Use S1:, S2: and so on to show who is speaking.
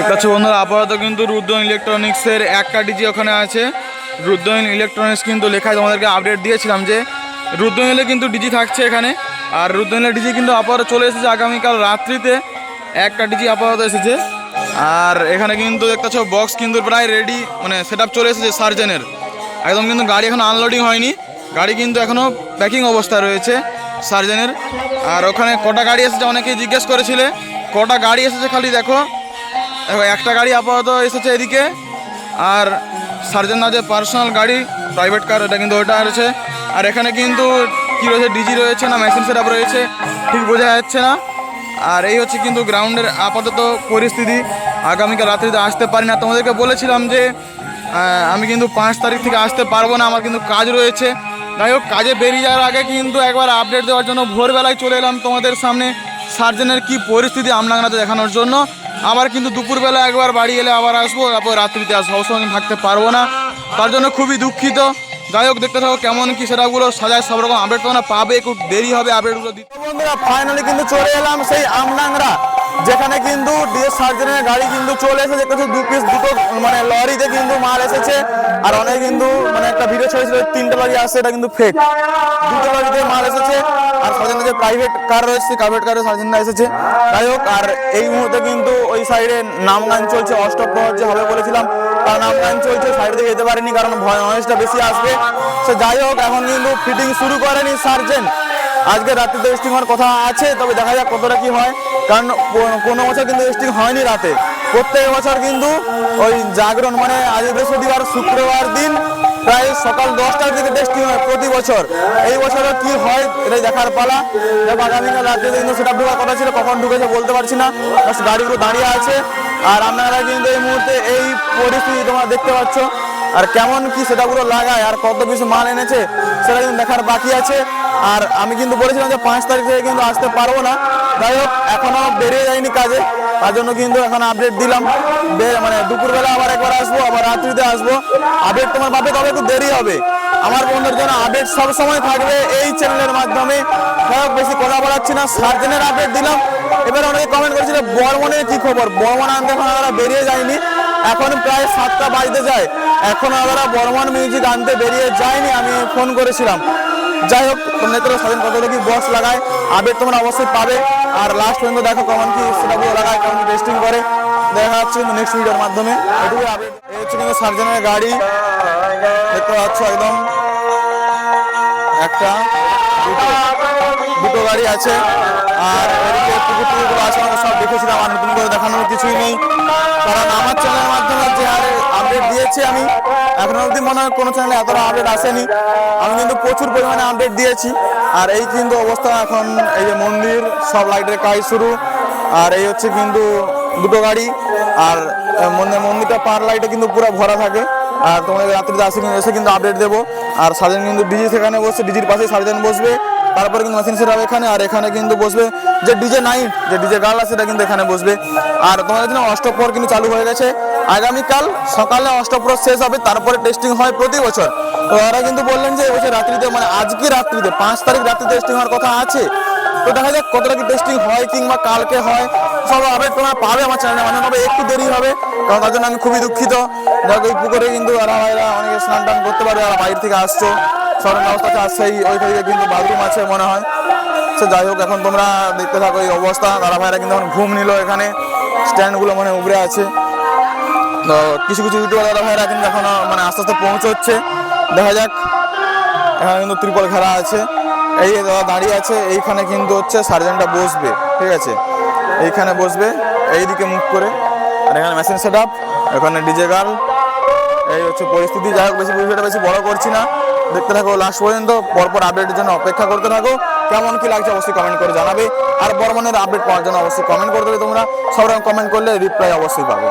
S1: দেখতে পাচ্ছ বন্ধুরা, আপাতত কিন্তু রুদ্র ইলেকট্রনিক্সের একটা ডিজি ওখানে আছে। রুদ্র ইলেকট্রনিক্স কিন্তু লেখায় তোমাদেরকে আপডেট দিয়েছিলাম যে রুদ্র ইলে কিন্তু ডিজি থাকছে এখানে। আর রুদ্র ইলের ডিজি কিন্তু আপাতত চলে এসেছে আগামীকাল রাত্রিতে। একটা ডিজি আপাতত এসেছে। আর এখানে কিন্তু দেখতে পাচ্ছ বক্স কিন্তু প্রায় রেডি মানে সেট চলে এসেছে সার্জেনের একদম কিন্তু গাড়ি এখন আনলোডিং হয়নি। গাড়ি কিন্তু এখনও প্যাকিং অবস্থায় রয়েছে সার্জেনের আর ওখানে কটা গাড়ি এসেছে অনেকেই জিজ্ঞেস করেছিলে। কটা গাড়ি এসেছে খালি দেখো। দেখো, একটা গাড়ি আপাতত এসেছে এদিকে, আর সার্জেন যে পার্সোনাল গাড়ি প্রাইভেট কার ওটা কিন্তু ওটা রয়েছে আর এখানে কিন্তু কী রয়েছে ডিজি রয়েছে না মেশিন সেট রয়েছে, ঠিক বোঝা যাচ্ছে না। আর এই হচ্ছে কিন্তু গ্রাউন্ডের আপাতত পরিস্থিতি। আগামীকাল রাত্রিতে আসতে পারি না। তোমাদেরকে বলেছিলাম যে আমি কিন্তু পাঁচ তারিখ থেকে আসতে পারব না, আমার কিন্তু কাজ রয়েছে। যাই হোক, কাজে বেরিয়ে যাওয়ার আগে কিন্তু একবার আপডেট দেওয়ার জন্য ভোরবেলায় চলে এলাম তোমাদের সামনে। সার্জেনের কি পরিস্থিতি আমনাগনাতে দেখানোর জন্য? আবার কিন্তু দুপুরবেলা একবার বাড়ি এলে আবার আসব, তারপর রাত্রিতে আসব সব সময় থাকতে পারব না। তার জন্য খুবই দুঃখিত। গায়ক দেখতে থাকো কেমন কি সেটাগুলো সাজায় সব রকম আপডেট তোমরা পাবে একটু দেরি হবে আপডেটগুলো দিতে।
S2: বন্ধুরা ফাইনালি কিন্তু চলে এলাম সেই আমনাংরা যেখানে কিন্তু ডিএস সার্জেনের গাড়ি কিন্তু চলে এসেছে দেখতে দু পিস দুটো মানে লরিতে কিন্তু মাল এসেছে। আর অনেক কিন্তু মানে একটা ভিডিও ছেড়েছিল তিনটে লরি আসছে, এটা কিন্তু ফেক দুটো লরিতে মাল এসেছে, আর সার্জেনের যে প্রাইভেট কার রয়েছে প্রাইভেট কারে সার্জেনরা এসেছে। যাই হোক, আর এই মুহূর্তে কিন্তু ওই সাইডে নাম গান চলছে অষ্টপ্রহর যে হবে বলেছিলাম, তার নাম গান চলছে সাইড থেকে যেতে পারেনি, কারণ ভয় নয়েজটা বেশি আসবে। সে যাই হোক, এখন কিন্তু ফিটিং শুরু করেনি সার্জেন। আজকে রাতে টেস্টিং হওয়ার কথা আছে, তবে দেখা যাক কতটা কি হয়। কারণ কোনো বছর কিন্তু টেস্টিং হয়নি রাতে। প্রত্যেক বছর কিন্তু ওই জাগরণ মানে আজ বৃহস্পতিবার, শুক্রবার দিন প্রায় সকাল দশটার দিকে টেস্টিং হয় প্রতি বছর। এই বছরও কি হয় এটাই দেখার পালা। দেখো, আগামীকাল রাতে কিন্তু সেটা ঢোকার কথা ছিল, কখন ঢুকেছে বলতে পারছি না। গাড়িগুলো দাঁড়িয়ে আছে। আর আপনারা কিন্তু এই মুহূর্তে এই পরিস্থিতি তোমরা দেখতে পাচ্ছ। আর কেমন কি সেটাগুলো লাগায়, আর কত কিছু মাল এনেছে, সেটা কিন্তু দেখার বাকি আছে। আর আমি কিন্তু বলেছিলাম যে পাঁচ তারিখ থেকে কিন্তু আসতে পারব না। যাই হোক, এখনও বেরিয়ে যায়নি কাজে। তার জন্য কিন্তু এখন আপডেট দিলাম। মানে দুপুরবেলা আবার একবার আসব, আবার রাত্রিতে আসব। আপডেট তোমার পাবে, তবে একটু দেরি হবে। আমার বন্ধুর জন্য আপডেট সব সময় থাকবে এই চ্যানেলের মাধ্যমে। বেশি কথা বলাচ্ছি না, সার্জেনের আপডেট দিলাম। এবার অনেকে কমেন্ট করেছিল বর্মনের কি খবর? বর্মন আনতে এখন আমরা বেরিয়ে যায়নি। এখন প্রায় সাতটা বাজতে যায়। এখন আমরা বর্মন মিউজিক আনতে বেরিয়ে যায়নি, আমি ফোন করেছিলাম। যাই হোক, তোমরা স্বাধীন কত কি বক্স লাগায়। আপডেট তোমরা অবশ্যই পাবে। আর লাস্ট পর্যন্ত দেখো কেমন কি সেটাগুলো লাগায় কেমন টেস্টিং করে। দেখা যাচ্ছে কিন্তু নেক্সট ভিডিওর মাধ্যমে। এটুকু আপডেট এই হচ্ছে কিন্তু সার্জনের গাড়ি। দেখতে পাচ্ছ একদম একটা দুটো গাড়ি আছে। আর এদিকে টুকুর আছে আমরা সব দেখেছিলাম এখনও অবধি মনে হয় কোনো চ্যানেলে এতটা আপডেট আসেনি। আমি কিন্তু প্রচুর পরিমাণে আপডেট দিয়েছি। আর এই কিন্তু অবস্থা এখন, এই যে মন্দির, সব লাইটের কাজ শুরু। আর এই হচ্ছে কিন্তু দুটো গাড়ি। আর মন্দিরটা পার লাইটে কিন্তু পুরো ভরা থাকে। আর তোমাদের রাত্রিতে আসে কিন্তু এসে কিন্তু আপডেট দেবো। আর সার্জেন কিন্তু ডিজি সেখানে বসছে ডিজির পাশে সার্জেন বসবে। তারপরে কিন্তু মেশিন সেট এখানে, আর এখানে কিন্তু বসবে যে ডিজে নাইট যে ডিজে গার্ল আছে সেটা কিন্তু এখানে বসবে। আর তোমাদের জন্য অষ্টপ্রহর কিন্তু চালু হয়ে গেছে। আগামীকাল সকালে অষ্টপ্রহর শেষ হবে, তারপরে টেস্টিং হয় প্রতি বছর। তো ওরা কিন্তু বললেন যে এবছর রাত্রিতে মানে আজকে রাত্রিতে, পাঁচ তারিখ রাত্রিতে টেস্টিং হওয়ার কথা আছে। তো দেখা যাক কতটা কি টেস্টিং হয় কিংবা কালকে হয়। সব আপডেট তোমরা পাবে আমার চ্যানেলে মানে তবে একটু দেরি হবে, কারণ তার জন্য আমি খুবই দুঃখিত। যাক ওই পুকুরে কিন্তু আর ভাইরা অনেকে স্নান টান করতে পারবে আর বাইরে থেকে আসছো। সরেন ব্যবস্থা আছে সেই ওই দিকে কিন্তু বাথরুম আছে মনে হয়। সে যাই হোক, এখন তোমরা দেখতে থাকো এই অবস্থা। দাদা ভাইরা কিন্তু এখন ঘুম নিল এখানে। স্ট্যান্ডগুলো মানে উবরে আছে। কিছু কিছু ইউটিউবার দাদা ভাইরা কিন্তু এখন মানে আস্তে আস্তে পৌঁছচ্ছে। দেখা যাক, এখানে কিন্তু ত্রিপল ঘেরা আছে। এই দাদা দাঁড়িয়ে আছে, এইখানে কিন্তু হচ্ছে সার্জেনটা বসবে, ঠিক আছে? এইখানে বসবে, এইদিকে মুখ করে। আর এখানে মেশিন সেট আপ এখানে ডিজে গার্ল এই হচ্ছে পরিস্থিতি, যাই হোক, বেশি ভিডিওটা বেশি বড় করছি না। দেখতে থাকো লাস্ট পর্যন্ত, পরপর আপডেটের জন্য অপেক্ষা করতে থাকো। কেমন কি লাগছে অবশ্যই কমেন্ট করে জানাবে। আর বর্মনের আপডেট পাওয়ার জন্য অবশ্যই কমেন্ট করতে হবে তোমরা। সব রকম কমেন্ট করলে রিপ্লাই অবশ্যই পাবে।